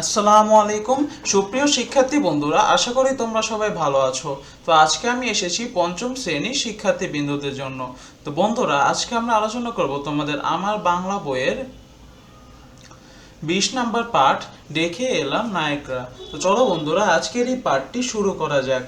আসসালামু আলাইকুম। সুপ্রিয় শিক্ষার্থী বন্ধুরা, আশা করি তোমরা সবাই ভালো আছো। তো আজকে আমি এসেছি পঞ্চম শ্রেণির শিক্ষার্থী বিন্দুদের জন্য। তো বন্ধুরা, আজকে আমরা আলোচনা করব তোমাদের আমার বাংলা বইয়ের বিশ নাম্বার পাঠ, দেখে এলাম নায়করা। তো চলো বন্ধুরা, আজকের এই পাঠটি শুরু করা যাক।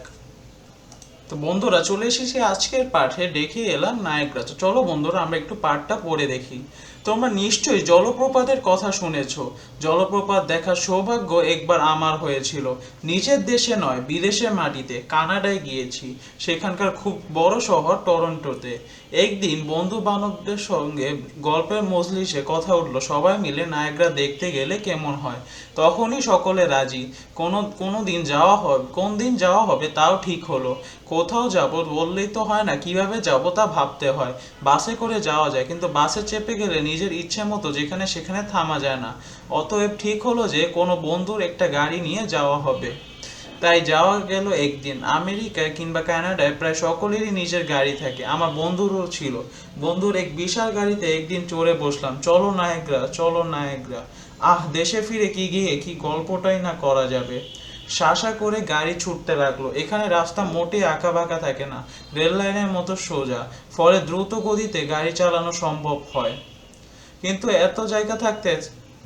তো বন্ধুরা, চলে এসেছি আজকের পাঠে, দেখে এলাম নায়করা। তো চলো বন্ধুরা, আমরা একটু পাঠটা পড়ে দেখি। তোমরা নিশ্চয়ই জলপ্রপাতের কথা শুনেছ। জলপ্রপাত দেখার সৌভাগ্য একবার আমার হয়েছিল। নিজের দেশে নয়, বিদেশের মাটিতে, কানাডায় গিয়েছি। সেখানকার খুব বড় শহর টরন্টোতে। একদিন বন্ধু বান্ধবদের সঙ্গে গল্পের মজলিসে কথা উঠল। সবাই মিলে নায়গ্রা দেখতে গেলে কেমন হয়? তখনই সকলে রাজি। কোনো কোনো দিন যাওয়া হবে, কোন দিন যাওয়া হবে তাও ঠিক হলো। কোথাও যাব বললেই তো হয় না, কীভাবে যাব তা ভাবতে হয়। বাসে করে যাওয়া যায়, কিন্তু বাসে চেপে গেলে নিজের ইচ্ছে মতো যেখানে সেখানে থামা যায় না। অতএব ঠিক হলো যে কোনো বন্ধুর একটা গাড়ি নিয়ে যাওয়া হবে। তাই যাওয়া গেল একদিন আমেরিকায় কিংবা কানাডায়। প্রায় সকলেরই নিজের গাড়ি থাকে। আমার বন্ধুরও ছিল। বন্ধুর এক বিশাল গাড়িতে একদিন চড়ে বসলাম। চলো নায়করা চলো নায়করা আহ, দেশে ফিরে কি গিয়ে? কি গল্পটাই না করা যাবে? শাসা করে গাড়ি ছুটতে লাগল। এখানে রাস্তা মোটে আঁকা বাঁকা থাকে না। রেল লাইনের মতো সোজা। ফলে দ্রুত গতিতে গাড়ি চালানো সম্ভব হয়। কিন্তু এত জায়গা থাকতে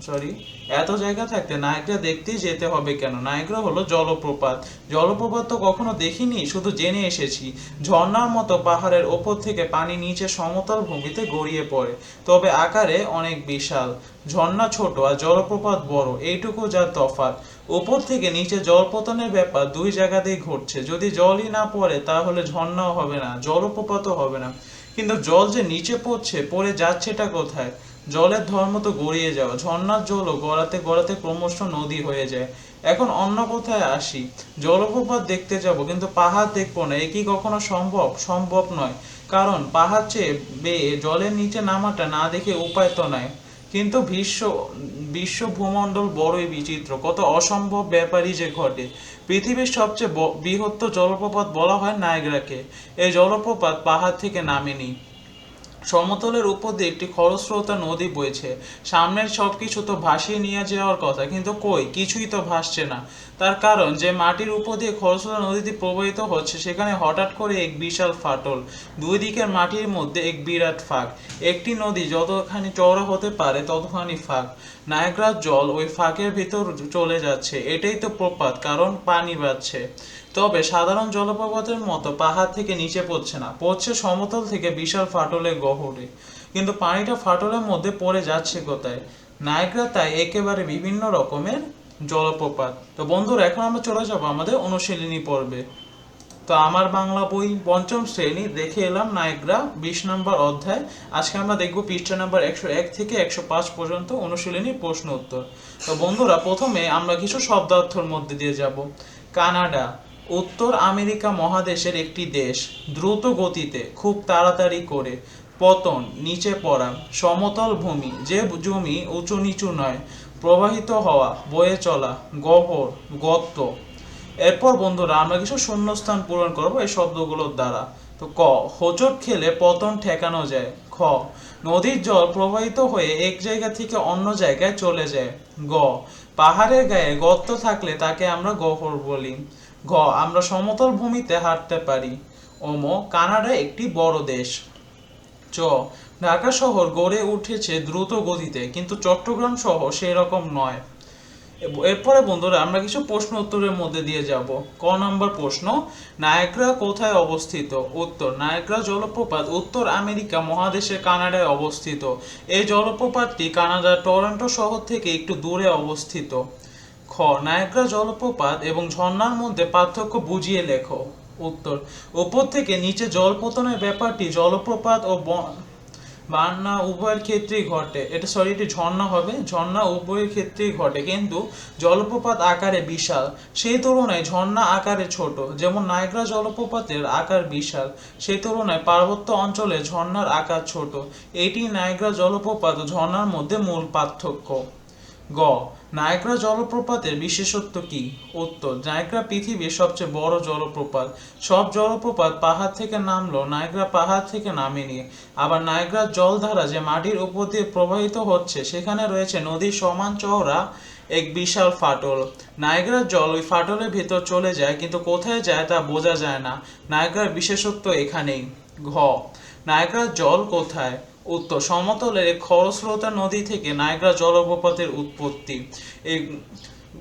সরি এত জায়গা থাকতে নায়করা দেখতেই যেতে হবে কেন? নায়করা হলো জলপ্রপাত। জলপ্রপাত তো কখনো দেখিনি, শুধু জেনে এসেছি। ঝর্ণার মতো পাহাড়ের ওপর থেকে পানি নিচে সমতল ভূমিতে গড়িয়ে পড়ে। তবে আকারে অনেক বিশাল। ঝর্ণা ছোট আর জলপ্রপাত বড়, এইটুকু যার তফাৎ। ওপর থেকে নিচে জলপতনের ব্যাপার দুই জায়গাতেই ঘটছে। যদি জলই না পড়ে, তাহলে ঝর্ণাও হবে না, জলপ্রপাতও হবে না। কিন্তু জল যে নিচে পড়ছে, পড়ে যাচ্ছেটা কোথায়? জলের ধর্ম তো গড়িয়ে যাওয়া ঝর্ণার জলও গড়াতে গড়াতে ক্রমশ নদী হয়ে যায়। এখন অন্য কোথায় আসি? জলপ্রপাত দেখতে যাব, কিন্তু পাহাড় দেখব না। এ কি কখনো সম্ভব? সম্ভব নয়। কারণ পাহাড় চেয়ে বেয়ে জলের নিচে নামাটা না দেখে উপায় তো নাই। কিন্তু বিশ্ব বিশ্ব ভূমণ্ডল বড়ই বিচিত্র। কত অসম্ভব ব্যাপারই যে ঘটে। পৃথিবীর সবচেয়ে বৃহত্তর জলপ্রপাত বলা হয় নায়গ্রাকে এই জলপ্রপাত পাহাড় থেকে নামেনি। সমতলের উপর দিয়ে একটি খরস্রোতা নদী বইছে। সামনের সব কিছু তো ভাসিয়ে নিয়ে যাওয়ার কথা, কিন্তু কই? কিছুই তো ভাসছে না। তার কারণ, যে মাটির উপর দিয়ে খরস্রোতা নদীটি প্রবাহিত হচ্ছে, সেখানে হঠাৎ করে এক বিশাল ফাটল, দুই দিকের মাটির মধ্যে এক বিরাট ফাঁক। একটি নদী যতখানি চওড়া হতে পারে, ততখানি ফাঁক। নায়গ্রার জল ওই ফাঁকের ভিতর চলে যাচ্ছে। এটাই তো প্রপাত, কারণ পানি বাড়ছে। তবে সাধারণ জলপ্রপাতের মতো পাহাড় থেকে নিচে পড়ছে না। পড়ছে সমতল থেকে বিশাল ফাটলে গহরে কিন্তু পানিটা ফাটলের মধ্যে পড়ে যাচ্ছে কোথায়? নায়গ্রা তাই একেবারে বিভিন্ন রকমের জলপ্রপাত। তো বন্ধুরা, এখন আমরা চলে যাব আমাদের অনুশীলনী পর্বে। তো আমার বাংলা বই পঞ্চম শ্রেণি, দেখে এলাম নায়করা, বিশ নম্বর অধ্যায়। আজকে আমরা দেখব পৃষ্ঠা নাম্বার একশো এক থেকে একশো পাঁচ পর্যন্ত অনুশীলনী প্রশ্ন উত্তর। তো বন্ধুরা, প্রথমে আমরা কিছু শব্দার্থর মধ্যে দিয়ে যাব। কানাডা, উত্তর আমেরিকা মহাদেশের একটি দেশ, দ্রুত গতিতে, খুব তাড়াতাড়ি করে। পতন, নিচে পড়া, সমতল ভূমি, যে জমি উঁচু নিচু নয়, প্রবাহিত হওয়া, বয়ে চলা, গহ্বর, গর্ত। এরপর বন্ধুরা, আমরা কিছু শূন্যস্থান পূরণ করব এই শব্দগুলোর দ্বারা। তো ক, হোঁচট খেলে পতন ঠেকানো যায়। খ, নদীর জল প্রবাহিত হয়ে এক জায়গা থেকে অন্য জায়গায় চলে যায়। গ, পাহাড়ের গায়ে গর্ত থাকলে তাকে আমরা গহর বলি। ঘ, আমরা সমতল ভূমিতে হাঁটতে পারি। ওম, কানাডা একটি বড় দেশ। চ, ঢাকা শহর গড়ে উঠেছে দ্রুত গতিতে, কিন্তু চট্টগ্রাম শহর সেই রকম নয়। এরপরে বন্ধুরা, আমরা কিছু প্রশ্ন উত্তরের মধ্যে দিয়ে যাব। ক নম্বর প্রশ্ন, নায়াগ্রা কোথায় অবস্থিত? উত্তর, নায়াগ্রা জলপ্রপাত উত্তর আমেরিকা মহাদেশের কানাডায় অবস্থিত। এই জলপ্রপাতটি কানাডার টরন্টো শহর থেকে একটু দূরে অবস্থিত। খ, নায়াগ্রা জলপ্রপাত এবং ঝর্ণার মধ্যে পার্থক্য বুঝিয়ে লেখো। উত্তর, উপর থেকে নিচে জলপতনের ব্যাপারটি জলপ্রপাত ও বান্না উভয়ের ক্ষেত্রেই ঘটে। এটা সরি এটি ঝর্ণা হবে। ঝর্ণা উভয়ের ক্ষেত্রেই ঘটে, কিন্তু জলপ্রপাত আকারে বিশাল। সেই তুলনায় ঝর্ণা আকারে ছোট। যেমন নায়গ্রা জলপ্রপাতের আকার বিশাল, সেই তুলনায় পার্বত্য অঞ্চলে ঝর্ণার আকার ছোট। এটি নায়গ্রা জলপ্রপাত ঝর্ণার মধ্যে মূল পার্থক্য। গ নায়গ্রা জলপ্রপাতের বিশেষত্ব কি? উত্তর নায়গ্রা পৃথিবীর সবচেয়ে বড় জলপ্রপাত। সব জলপ্রপাত পাহাড় থেকে নামলো নায়গ্রা পাহাড় থেকে নামেনি আবার নায়গ্রার জলধারা যে মাটির উপর দিয়ে প্রবাহিত হচ্ছে, সেখানে রয়েছে নদীর সমান চওড়া এক বিশাল ফাটল। নায়গ্রার জল ওই ফাটলের ভেতর চলে যায়, কিন্তু কোথায় যায় তা বোঝা যায় না। নায়গ্রার বিশেষত্ব এখানেই। ঘ নায়গ্রার জল কোথায়? উত্তর, সমতলের খরস্রোতা নদী থেকে নায়গ্রা জলপ্রপাতের উৎপত্তি। এই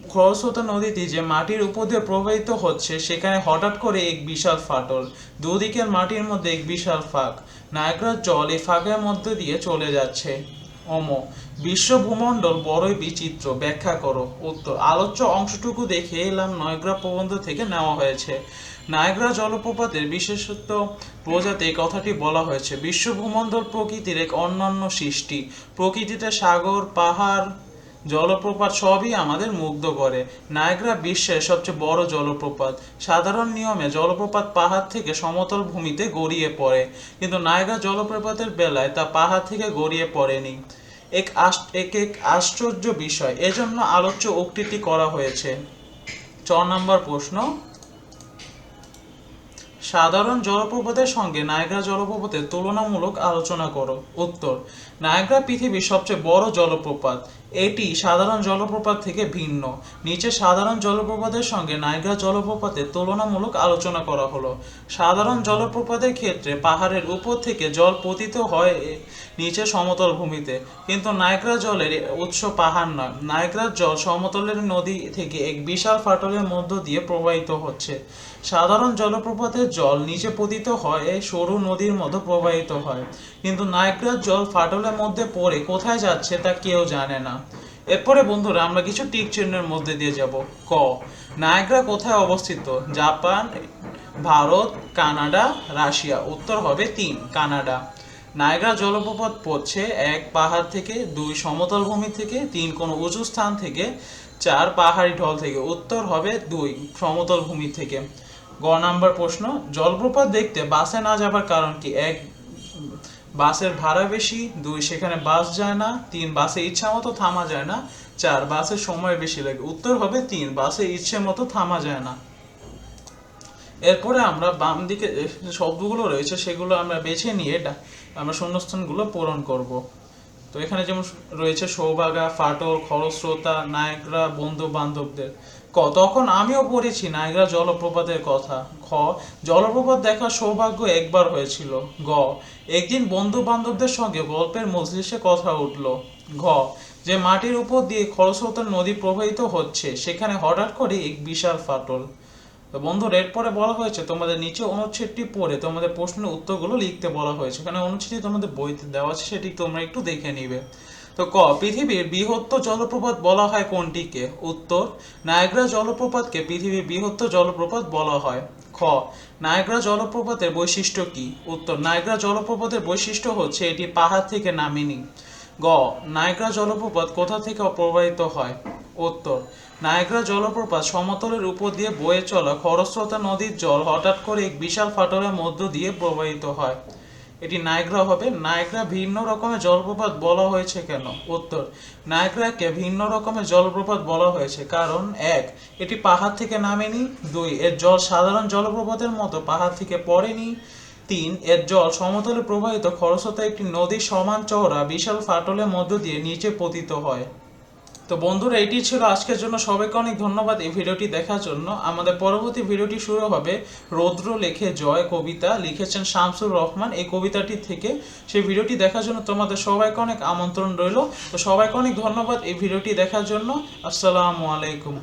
খরস্রোতা নদীটি যে মাটির উপর দিয়ে প্রবাহিত হচ্ছে, সেখানে হঠাৎ করে এক বিশাল ফাটল। দুদিকের মাটির মধ্যে এক বিশাল ফাঁক। নায়গ্রার জল এই ফাঁকের মধ্যে দিয়ে চলে যাচ্ছে। অম বিশ্ব ভূমণ্ডল বড়ই বিচিত্র, ব্যাখ্যা করো। উত্তর, আলোচ্য অংশটুকু দেখে এলাম নয়গ্রা প্রবন্ধ থেকে নেওয়া হয়েছে। নায়গ্রা জলপ্রপাতের বিশেষত্ব এই কথাটি বলা হয়েছে। বিশ্ব ভূমণ্ডল প্রকৃতির এক অন্যান্য সৃষ্টি। প্রকৃতিতে সাগর, পাহাড়, জলপ্রপাত সবই আমাদের মুগ্ধ করে। নায়গ্রা বিশ্বের সবচেয়ে বড় জলপ্রপাত। সাধারণ নিয়মে জলপ্রপাত পাহাড় থেকে সমতল ভূমিতে গড়িয়ে পড়ে। কিন্তু নায়গ্রা জলপ্রপাতের বেলায় তা পাহাড় থেকে গড়িয়ে পড়েনি। এক এক এক আশ্চর্য বিষয়। এজন্য আলোচ্য উক্তিটি করা হয়েছে। চ নম্বর প্রশ্ন। সাধারণ জলপ্রপাতের সঙ্গে নায়গ্রা জলপ্রপাতের তুলনামূলক আলোচনা করো। উত্তর নায়গ্রা পৃথিবীর সবচেয়ে বড় জলপ্রপাত। এটি সাধারণ জলপ্রপাত থেকে ভিন্ন। নিচে সাধারণ জলপ্রপাতের সঙ্গে নায়গ্রা জলপ্রপাতের তুলনামূলক আলোচনা করা হলো। সাধারণ জলপ্রপাতের ক্ষেত্রে পাহাড়ের উপর থেকে জল পতিত হয় নিচে সমতল ভূমিতে। কিন্তু নায়গ্রা জলের উৎস পাহাড় নয়। নায়গ্রার জল সমতলের নদী থেকে এক বিশাল ফাটলের মধ্য দিয়ে প্রবাহিত হচ্ছে। সাধারণ জলপ্রপাতের জল নিচে পতিত হয় সরু নদীর মতো প্রবাহিত হয়। কিন্তু নায়গ্রার জল ফাটলের মধ্যে পড়ে কোথায় যাচ্ছে তা কেউ জানে না। এরপরে বন্ধুরা, আমরা কিছু টিক চিহ্নের মধ্যে দিয়ে যাব। ক। নায়গ্রা কোথায় অবস্থিত? Japan, Bharat, Canada, Russia. উত্তর হবে তিন, কানাডা। নায়গ্রা জলপ্রপাত পড়ছে এক পাহাড় থেকে দুই সমতল ভূমি থেকে তিন কোনো উঁচু স্থান থেকে চার পাহাড়ি ঢল থেকে উত্তর হবে দুই সমতল ভূমি থেকে। গ নাম্বার প্রশ্ন, জলপ্রপাত দেখতে বাসে না যাবার কারণ কি? এক, বাসের ভাড়া বেশি, দুই, সেখানে বাস যায় না, তিন, বাসে ইচ্ছা মতো থামা যায় না, চার বাসের সময় বেশি লাগে, উত্তর হবে তিন, বাসে ইচ্ছে মতো থামা যায় না। এরপরে আমরা বাম দিকে শব্দগুলো রয়েছে, সেগুলো আমরা বেছে নিয়ে আমরা শূন্যস্থানগুলো পূরণ করব। তো এখানে যেমন রয়েছে সৌভাগা, ফাটল, খরস্রোতা, নায়করা বন্ধু বান্ধবদের ক। তখন আমিও পড়েছি নায়গ্রা জলপ্রপাতের কথা। খ, জলপ্রপাত দেখার সৌভাগ্য একবার হয়েছিল। গ, একদিন বন্ধু বান্ধবদের সঙ্গে গল্পের মজলিসে কথা উঠল। ঘ, যে মাটির উপর দিয়ে খরস্রোতার নদী প্রবাহিত হচ্ছে, সেখানে হঠাৎ করে এক বিশাল ফাটল। তো বন্ধুরা এরপরে বলা হয়েছে, তোমাদের নিচে অনুচ্ছেদটি পড়ে, তোমাদের প্রশ্নের উত্তরগুলো লিখতে বলা হয়েছে। এখানে অনুচ্ছেদটি তোমাদের বইতে দেওয়া আছে, সেটি তোমরা একটু দেখে নিবে। তো ক, পৃথিবীর বৃহত্তর জলপ্রপাত বলা হয় কোনটিকে? উত্তর, নায়গ্রা জলপ্রপাতকে পৃথিবীর বৃহত্তর জলপ্রপাত বলা হয়। খ, নায়গ্রা জলপ্রপাতের বৈশিষ্ট্য কি? উত্তর, নায়গ্রা জলপ্রপাতের বৈশিষ্ট্য হচ্ছে এটি পাহাড় থেকে নামেনি। গ, নায়গ্রা জলপ্রপাত কোথা থেকে প্রবাহিত হয়? উত্তর। নায়গ্রা জলপ্রপাত সমতলের উপর দিয়ে বয়ে চলা খরস্রোতা নদীর জল হঠাৎ করে এক বিশাল ফাটলের মধ্য দিয়ে প্রবাহিত হয়। এটি নায়গ্রা হবে। নায়গ্রা ভিন্ন রকমের জলপ্রপাত বলা হয়েছে কেন? উত্তর। নায়গ্রাকে ভিন্ন রকমের জলপ্রপাত বলা হয়েছে কারণ, এক, এটি পাহাড় থেকে নামেনি। দুই, এর জল সাধারণ জলপ্রপাতের মতো পাহাড় থেকে পড়েনি। তিন, এর জল সমতলে প্রবাহিত খরস্রোতা একটি নদীর সমান চওড়া বিশাল ফাটলের মধ্য দিয়ে নিচে পতিত হয়। তো বন্ধুরা, এটি ছিল আজকের জন্য। সবাইকে অনেক ধন্যবাদ এই ভিডিওটি দেখার জন্য। আমাদের পরবর্তী ভিডিওটি শুরু হবে রৌদ্র লেখে জয় কবিতা। লিখেছেন শামসুর রহমান। এই কবিতাটি থেকে সেই ভিডিওটি দেখার জন্য তোমাদের সবাইকে অনেক আমন্ত্রণ রইল। তো সবাইকে অনেক ধন্যবাদ এই ভিডিওটি দেখার জন্য। আসসালামু আলাইকুম।